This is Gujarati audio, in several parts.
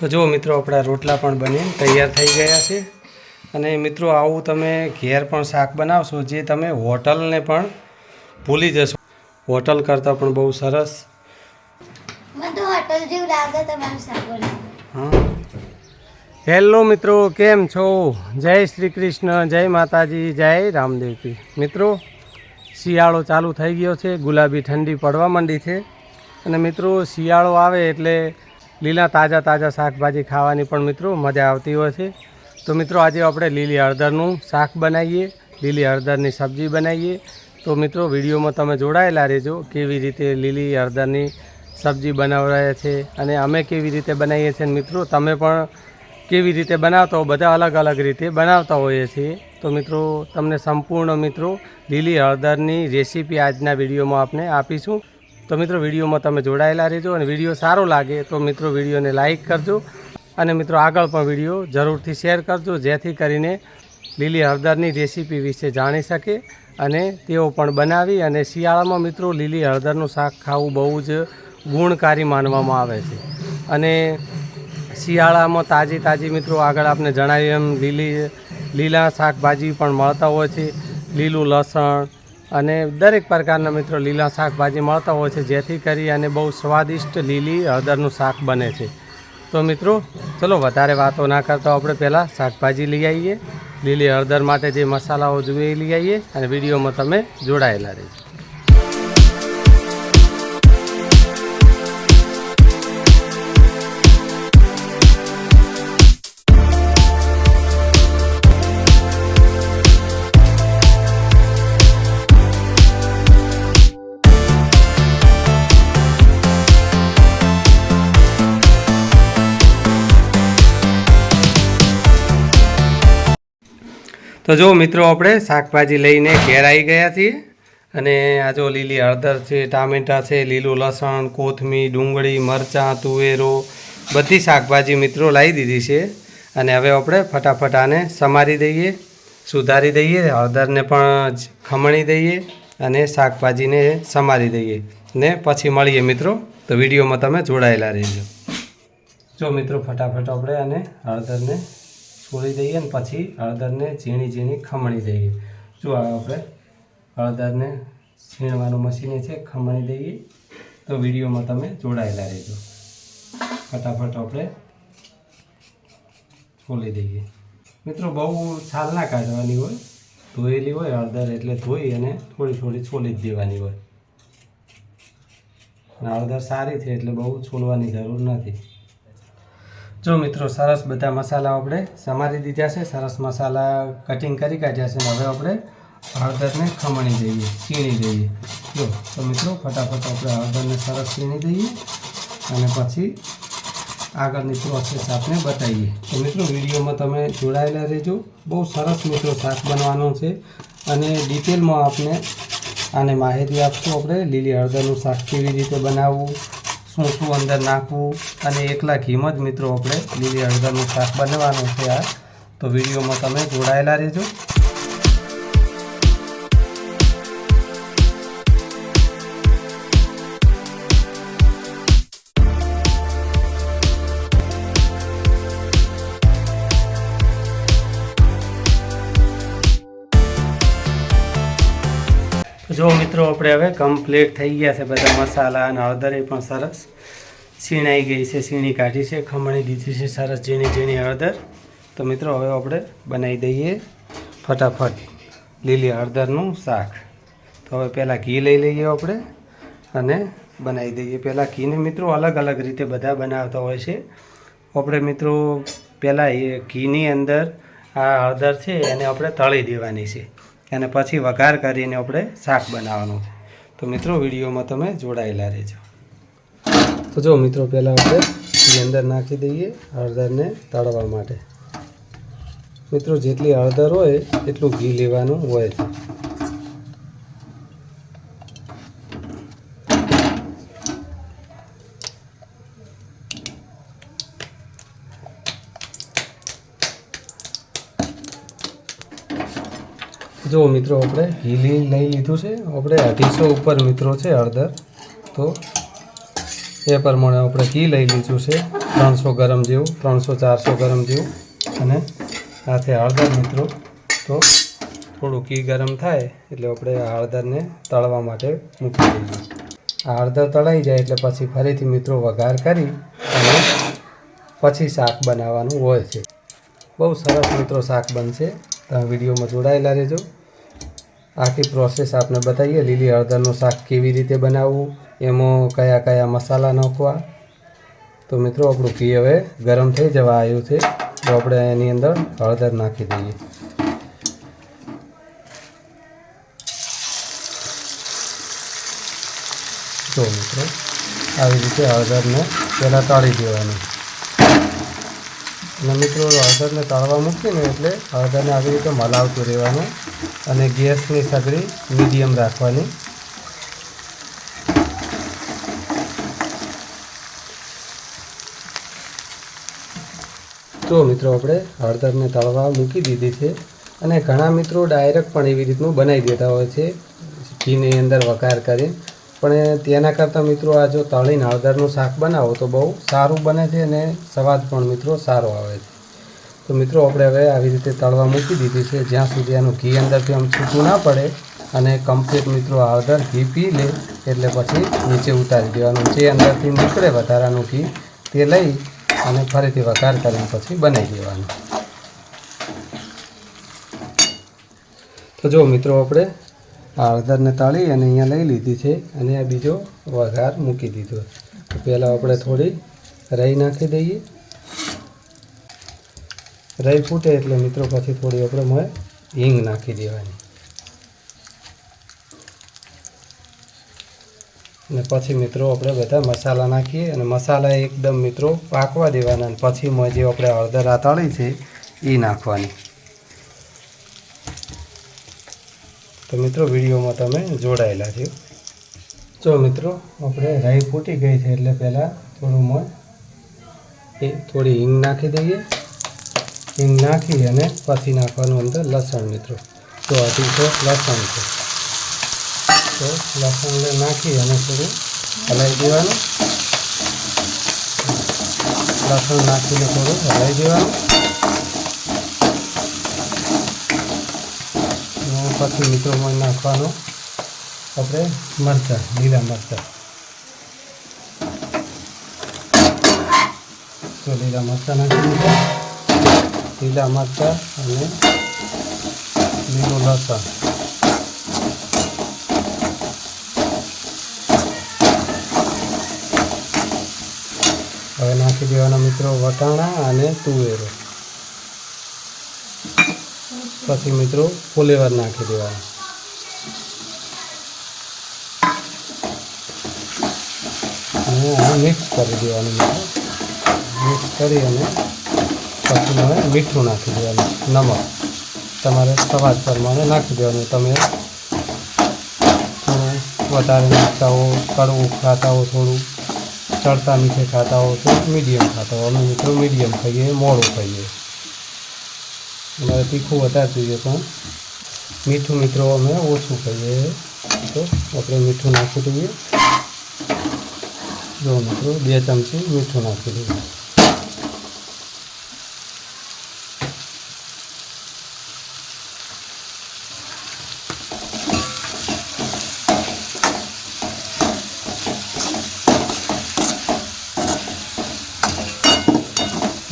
તો જો મિત્રો આપણા રોટલા પણ બનીને તૈયાર થઈ ગયા છે. અને મિત્રો આવું તમે ઘેર પણ શાક બનાવશો જે તમે હોટલને પણ ભૂલી જશો. હોટલ કરતાં પણ બહુ સરસ. હેલો મિત્રો કેમ છો? જય શ્રી કૃષ્ણ જય માતાજી જય રામદેવજી. મિત્રો શિયાળો ચાલુ થઈ ગયો છે. ગુલાબી ઠંડી પડવા માંડી છે. અને મિત્રો શિયાળો આવે એટલે લીલા તાજા તાજા શાકભાજી ખાવાની પણ મિત્રો મજા આવતી હોય છે. તો મિત્રો આજે આપણે લીલી હળદરનું શાક બનાવીએ, લીલી હળદરની સબ્જી બનાવીએ. તો મિત્રો વિડીયોમાં તમે જોડાયેલા રહેજો કેવી રીતે લીલી હળદરની સબ્જી બનાવડાવે છે અને અમે કેવી રીતે બનાવીએ છીએ મિત્રો તમે પણ કેવી રીતે બનાવતા હો બધા અલગ અલગ રીતે બનાવતા હોઈએ છીએ. તો મિત્રો તમને સંપૂર્ણ મિત્રો લીલી હળદરની રેસીપી આજના વિડીયોમાં આપણે આપીશું. તો મિત્રો, વિડીયોમાં તમે જોડાયેલા રહેજો અને વીડિયો સારો લાગે તો મિત્રો, વિડીયોને લાઇક કરજો અને મિત્રો, આગળ પણ વીડિયો જરૂરથી શેર કરજો, જેથી કરીને લીલી હળદરની રેસીપી વિશે જાણી શકે અને તેઓ પણ બનાવી અને શિયાળામાં મિત્રો, લીલી હળદરનું શાક ખાવું બહુ જ ગુણકારી માનવામાં આવે છે. અને શિયાળામાં તાજી તાજી મિત્રો, આગળ આપણે જણાવ્યું એમ લીલી, લીલા શાકભાજી પણ મળતા હોય છે. લીલું લસણ અને દરેક પ્રકારના મિત્રો લીલા શાકભાજી મળતા હોય છે, જેથી કરી અને બહુ સ્વાદિષ્ટ લીલી હળદરનું શાક બને છે. તો મિત્રો, ચલો વધારે વાતો ના કરતા આપણે પહેલાં શાકભાજી લઈ આવીએ લીલી હળદર માટે જે મસાલાઓ જોઈએ લઈ આવીએ અને વિડીયોમાં તમે જોડાયેલા રહેજો. તો જો મિત્રો આપણે શાકભાજી લઈને ઘેર આવી ગયા છીએ અને આ જો લીલી હળદર છે, ટામેટાં છે, લીલું લસણ, કોથમીર, ડુંગળી, મરચાં, તુવેરો, બધી શાકભાજી મિત્રો લાવી દીધી છે. અને હવે આપણે ફટાફટ આને સમારી દઈએ, સુધારી દઈએ, હળદરને પણ ખમણી દઈએ અને શાકભાજીને સમારી દઈએ. ને પછી મળીએ મિત્રો. તો વિડીયોમાં તમે જોડાયેલા રહેજો. જો મિત્રો ફટાફટ આપણે આને હળદરને છોડી દઈએ ને પછી હળદરને ઝીણી ઝીણી ખમણી દઈએ. જો આપણે હળદરને છીણવાનું મશીન છે, ખમણી દઈએ. તો વિડીયોમાં તમે જોડાયેલા રહેજો. ફટાફટ આપણે છોલી દઈએ. મિત્રો, બહુ છાલ ના કાઢવાની હોય, ધોયેલી હોય, હળદર એટલે ધોઈ અને થોડી થોડી છોલી જ દેવાની હોય. હળદર સારી છે એટલે બહુ છોલવાની જરૂર નથી. જો મિત્રો, સરસ બધા મસાલા આપણે સમારી દીધા છે. સરસ મસાલા કટિંગ કરી કાઢ્યા છે ને હવે આપણે હળદરને ખમણી દઈએ, છીણી દઈએ. જો, તો મિત્રો, ફટાફટ આપણે હળદરને સરસ છીણી દઈએ અને પછી આગળની પ્રોસેસ આપણે બતાવીએ. તો મિત્રો, વિડીયોમાં તમે જોડાયેલા રહેજો. બહુ સરસ મિત્રો શાક બનવાનું છે અને ડિટેલમાં આપણે આને માહિતી આપશું આપણે, લીલી હળદરનું શાક કેવી રીતે બનાવવું શું અંદર નાખવું અને એકલા ઘીમાં જ મિત્રો આપણે લીલી હળદરનું શાક બનાવવાનું છે આ. તો વિડીયોમાં તમે જોડાયેલા રહેજો. જો મિત્રો, આપણે હવે કમ્પ્લીટ થઈ ગયા છે બધા મસાલા અને હળદર એ પણ સરસ. છીણાઈ ગઈ છે, છીણી કાઢી છે, ખમણી દીધી છે, સરસ ઝીણી ઝીણી હળદર. તો મિત્રો, હવે આપણે બનાવી દઈએ ફટાફટ લીલી હળદરનું શાક. તો હવે પહેલાં ઘી લઈ લઈએ આપણે અને બનાવી દઈએ. પહેલાં ઘીને મિત્રો અલગ અલગ રીતે બધા બનાવતા હોય છે. આપણે મિત્રો, પહેલાં એ ઘીની અંદર આ હળદર છે એને આપણે તળી દેવાની છે. અને પછી વઘાર કરીને આપણે શાક બનાવવાનું છે. તો મિત્રો, વિડીયોમાં તમે જોડાયેલા રહેજો. તો જો મિત્રો, પહેલાં આપણે અંદર નાખી દઈએ હળદરને તળવા માટે. મિત્રો, જેટલી હળદર હોય એટલું ઘી લેવાનું હોય છે. જો મિત્રો આપણે ઘી લઈ લીધું છે, આપણે અઢીસો ઉપર મિત્રો છે હળદર. તો એ પ્રમાણે આપણે ઘી લઈ લીધું છે, ત્રણસો ગરમ જેવું, ત્રણસો ચારસો ગરમ જેવું. અને સાથે હળદર મિત્રો. તો થોડું ઘી ગરમ થાય એટલે આપણે હળદરને તળવા માટે મૂકી દઈએ. આ હળદર તળાઈ જાય એટલે પછી ફરીથી મિત્રો વઘાર કરી અને પછી શાક બનાવવાનું હોય છે. બહુ સરસ મિત્રો શાક બનશે. તમે વિડીયોમાં જોડાયેલા રહેજો. આખી પ્રોસેસ આપણે બતાવીએ. લીલી હળદરનું શાક કેવી રીતે બનાવવું, એમાં કયા કયા મસાલા નાખવા. તો મિત્રો, આપણું ઘી હવે ગરમ થઈ જવા આવ્યું છે. તો આપણે એની અંદર હળદર નાખી દઈએ. જો મિત્રો, આવી રીતે હળદરને પહેલાં તળી દેવાની. અને મિત્રો, હળદરને તળવા મૂકીને એટલે હળદરને આવી રીતે મલાવતું રહેવાનું અને ગેસની સગડી મીડિયમ રાખવાની. તો મિત્રો, આપણે હળદરને તળવા મૂકી દીધી છે અને ઘણા મિત્રો ડાયરેક્ટ પણ એવી રીતનું બનાવી દેતા હોય છે. ઘીની અંદર વઘાર કરી પણ તેના કરતાં મિત્રો આ જો તળીને હળદરનું શાક બનાવો તો બહુ સારું બને છે અને સ્વાદ પણ મિત્રો સારો આવે છે. તો મિત્રો આપણે હવે આવી રીતે તળવા મૂકી દીધી છે. જ્યાં સુધી આનું ઘી અંદરથી આમ છૂટું ના પડે અને કમ્પ્લીટ મિત્રો હળદર ઘી પી લે એટલે પછી નીચે ઉતારી દેવાનું. જે અંદરથી નીકળે વધારાનું ઘી તે લઈ અને ફરીથી વઘાર કરીને પછી બનાવી દેવાનું. તો જો મિત્રો આપણે આ હળદરને તાળી અને અહીંયા લઈ લીધી છે અને આ બીજો વઘાર મૂકી દીધો. પહેલાં આપણે થોડી રાઈ નાખી દઈએ. રાઈ ફૂટે એટલે મિત્રો પછી થોડી આપણે મોએ હિંગ નાખી દેવાની. અને પછી મિત્રો આપણે બધા મસાલા નાખીએ અને મસાલા એકદમ મિત્રો પાકવા દેવાના અને પછી મોં જે આપણે હળદર આ તળી છે એ નાખવાની. તો મિત્રો, વિડીયોમાં તમે જોડાયેલા છો જો મિત્રો, આપણે રાઈ ફૂટી ગઈ છે એટલે પહેલાં થોડું મોં એ થોડી હિંગ નાખી દઈએ. હિંગ નાખી અને પછી નાખવાનું અંદર લસણ મિત્રો. તો અઢીસો લસણ છે. તો લસણને નાખી અને થોડું હલાવી દેવાનું. લસણ નાખીને થોડું હલાવી દેવાનું અને પછી મિત્રોમાં નાખવાનો. આપણે મરચાં, લીલા મરચાં. તો લીલા મરચાં નાખી દીધા. લીલા મરચાં અને લીલું લસણ. હવે નાખી દેવાના મિત્રો વટાણા અને તુવેરો. પછી મિત્રો ફુલેવર નાખી દેવાના. અને આને મિક્સ કરી દેવાનું મિત્રો. મિક્સ કરી અને પછી હવે મીઠું નાખી દેવાનું, નમક. તમારે સ્વાદ પ્રમાણે નાખી દેવાનું. તમે થોડું વધારે નાખતા હો, કડવું ખાતા હો, થોડું ચડતા મીઠે ખાતા હો તો મીડિયમ ખાતા હો. અમે મિત્રો મીડિયમ ખાઈએ, મોડું ખાઈએ. અમારે તીખું વધારે જોઈએ પણ મીઠું મિત્રો અમે ઓછું કહીએ તો આપણે મીઠું નાખી દઈએ. જો મિત્રો, બે ચમચી મીઠું નાખી દઈએ.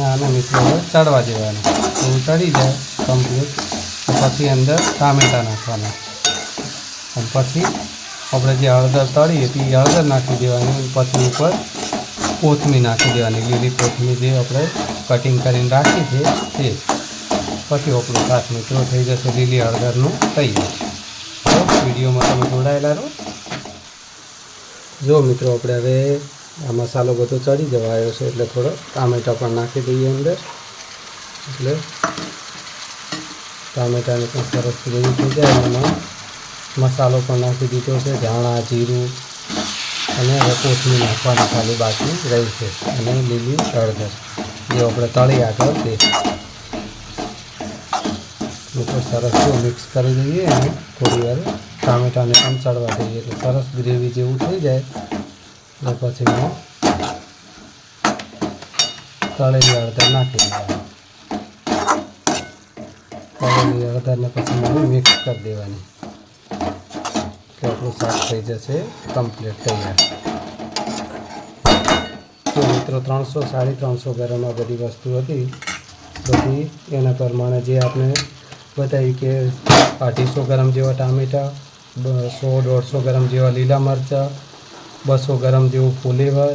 આને મિત્રો ચડવા દેવાનું. ચડી જાય કમ્પ્લીટ પછી અંદર ટામેટાં નાખવાના. અને પછી આપણે જે હળદર તળી હતી એ હળદર નાખી દેવાની પછી ઉપર કોથમીર નાખી દેવાની. લીલી કોથમીર જે આપણે કટિંગ કરીને રાખી છે તે પછી આપણું ખાસ મિત્રો થઈ જશે લીલી હળદરનું તૈયાર. તો વિડીયોમાં તમે જોડાયેલા રહો. જો મિત્રો આપણે હવે આ મસાલો બધો ચડી જવા આવ્યો છે એટલે થોડો ટામેટા પણ નાખી દઈએ અંદર. એટલે ટામેટાને પણ સરસ ગ્રેવી થઈ જાય એમાં મસાલો પણ નાખી દીધો છે, ધાણા, જીરું અને હવે કોથમીર નાખવાની ખાલી બાકી રહી છે અને લીલી હળદર, જે આપણે તળી આગળ તે મિત્રો સરસ મિક્સ કરી દઈએ અને થોડી વાર ટામેટાને પણ ચડવા દઈએ એટલે સરસ ગ્રેવી જેવું થઈ જાય. અને પછી એમાં તળેલી હળદર નાખી દેવાની. તળેલી હળદરને પછી મિક્સ કરી દેવાની. તો આપણું શાક થઈ જશે કમ્પ્લીટ તૈયાર તો મિત્રો, ત્રણસો સાડી ત્રણસો ગ્રામમાં બધી વસ્તુ હતી. બધી એના પ્રમાણે જે આપણે બતાવી કે અઢીસો ગ્રામ જેવા ટામેટાં સો, દોઢસો ગ્રામ જેવા લીલા મરચાં, બસો ગ્રામ જેવું ફુલેવર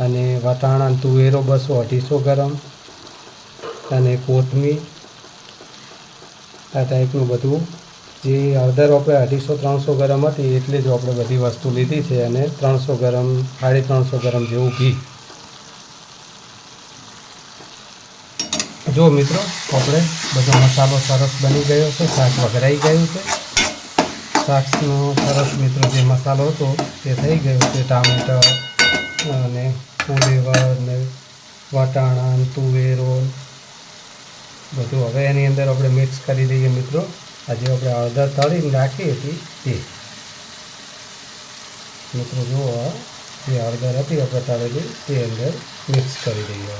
અને વટાણા તુવેરો બસો અઢીસો ગ્રામ અને કોથમીર આ ટાઈપનું બધું. જે અડધર આપણે અઢીસો, ત્રણસો ગ્રામ હતી, એટલે જ આપણે બધી વસ્તુ લીધી છે અને ત્રણસો ગ્રામ, સાડી ત્રણસો ગ્રામ જેવું ઘી. જો મિત્રો, આપણે બધો મસાલો સરસ બની ગયો છે, શાક વઘરાઈ ગયું છે. શાકનો સરસ મિત્રો જે મસાલો હતો, તે થઈ ગયો છે ટામેટા અને ફુલેવર ને વટાણા તુવેરો બધું હવે એની અંદર આપણે મિક્સ કરી દઈએ મિત્રો. આજે આપણે અડધા તળીને રાખી હતી તે. મિત્રો જુઓ, જે હળદર હતી આપણે તળેલી તે અંદર મિક્સ કરી દઈએ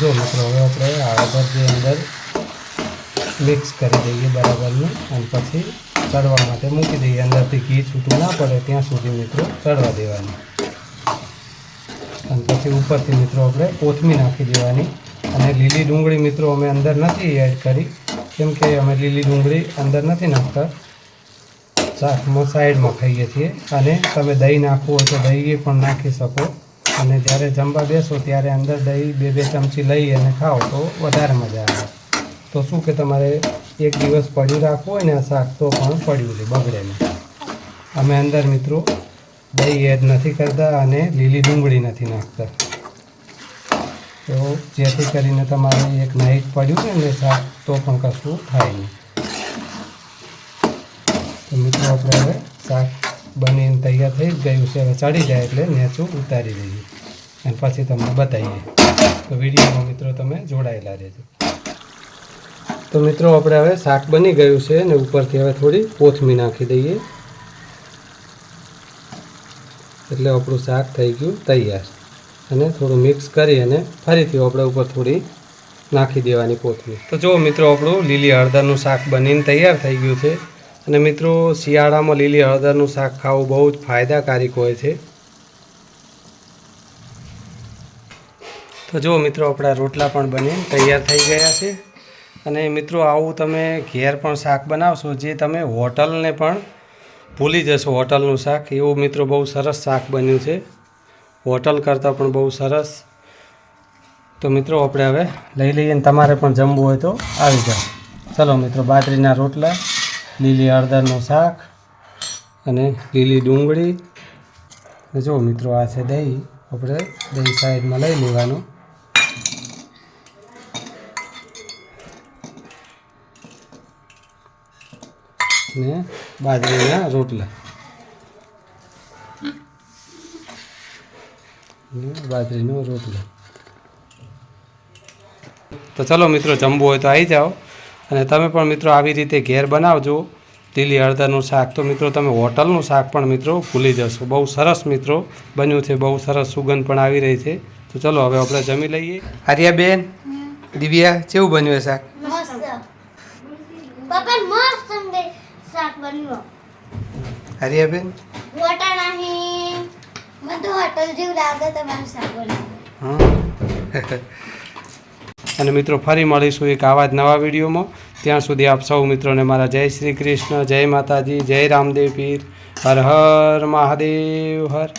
જો મિત્રો, હવે આપણે હળદર જે અંદર મિક્સ કરી દઈએ બરાબરનું અને પછી ચડવા માટે મૂકી દઈએ. અંદરથી ઘી છૂટું ના પડે ત્યાં સુધી મિત્રો ચડવા દેવાની. અને પછી ઉપરથી મિત્રો આપણે કોથમી નાખી દેવાની. અને લીલી ડુંગળી મિત્રો અમે અંદર નથી એડ કરી. કેમ કે અમે લીલી ડુંગળી અંદર નથી નાખતા. શાકમાં સાઈડમાં ખાઈએ છીએ. અને તમે દહીં નાખવું હોય તો દહીં પણ નાખી શકો. અને જ્યારે જમવા બેસો ત્યારે અંદર દહીં બે બે ચમચી લઈ અને ખાઓ તો વધારે મજા આવે. તો શું કે તમારે એક દિવસ પડ્યું રાખવું હોય ને આ શાક તો પણ પડ્યું છે બગડે નહીં અમે અંદર મિત્રો દહીં એડ નથી કરતા અને લીલી ડુંગળી નથી નાખતા. તો જેથી કરીને તમારે એક નાઈટ પડ્યું ને ને શાક તો પણ કશું થાય નહીં. તો મિત્રો આપણે હવે શાક બનીને તૈયાર થઈ ગયું છે. હવે ચડી જાય એટલે નેચું ઉતારી દઈએ. અને પછી તમને બતાવીએ. તો વિડીયોમાં મિત્રો તમે જોડાયેલા રહેજો. તો મિત્રો, આપણે હવે શાક બની ગયું છે અને ઉપરથી હવે થોડી કોથમી નાખી દઈએ. એટલે આપણું શાક થઈ ગયું તૈયાર. અને થોડું મિક્સ કરી અને ફરીથી આપણે ઉપર થોડી નાખી દેવાની કોથમીર. તો જો મિત્રો, આપણું લીલી હળદરનું શાક બનીને તૈયાર થઈ ગયું છે. અને મિત્રો, શિયાળામાં લીલી હળદરનું શાક ખાવું બહુ જ ફાયદાકારક હોય છે. તો જો મિત્રો, આપણા રોટલા પણ બનીને તૈયાર થઈ ગયા છે. અને મિત્રો, આવું તમે ઘેર પણ શાક બનાવશો, જે તમે હોટલને પણ ભૂલી જશો, હોટલનું શાક. એવું મિત્રો બહુ સરસ શાક બન્યું છે. હોટલ કરતાં પણ બહુ સરસ. તો મિત્રો, આપણે હવે લઈ લઈએ ને તમારે પણ જમવું હોય તો આવી જાઓ. ચલો મિત્રો, બાજરીના રોટલા, લીલી હળદરનું શાક અને લીલી ડુંગળી. અને જો મિત્રો, આ છે દહીં. આપણે દહીં સાઈડમાં લઈ લેવાનું. ને બાજરીના રોટલા. બાજરીનો રોટલો. તો ચલો મિત્રો જમવું હોય તો આવી જાઓ. અને તમે પણ મિત્રો આવી રીતે ઘેર બનાવજો. લીલી હળદરનું શાક. તો મિત્રો તમે હોટલનું શાક પણ મિત્રો ભૂલી જશો. બહુ સરસ મિત્રો બન્યું છે. બહુ સરસ સુગંધ પણ આવી રહી છે. તો ચલો હવે આપણે જમી લઈએ. આર્યાબેન, દિવ્યા, કેવું બન્યું એ શાક? શાક બન્યું. આર્યાબેન વટાણા હે બધું હોટલ જેવું લાગે તમારું શાક બનાવ્યું અને મિત્રો ફરી મળીશું એક આવા જ નવા વિડીયોમાં. ત્યાં સુધી આપ સૌ મિત્રોને મારા જય શ્રી કૃષ્ણ જય માતાજી જય રામદેવ પીર. હર હર મહાદેવ હર.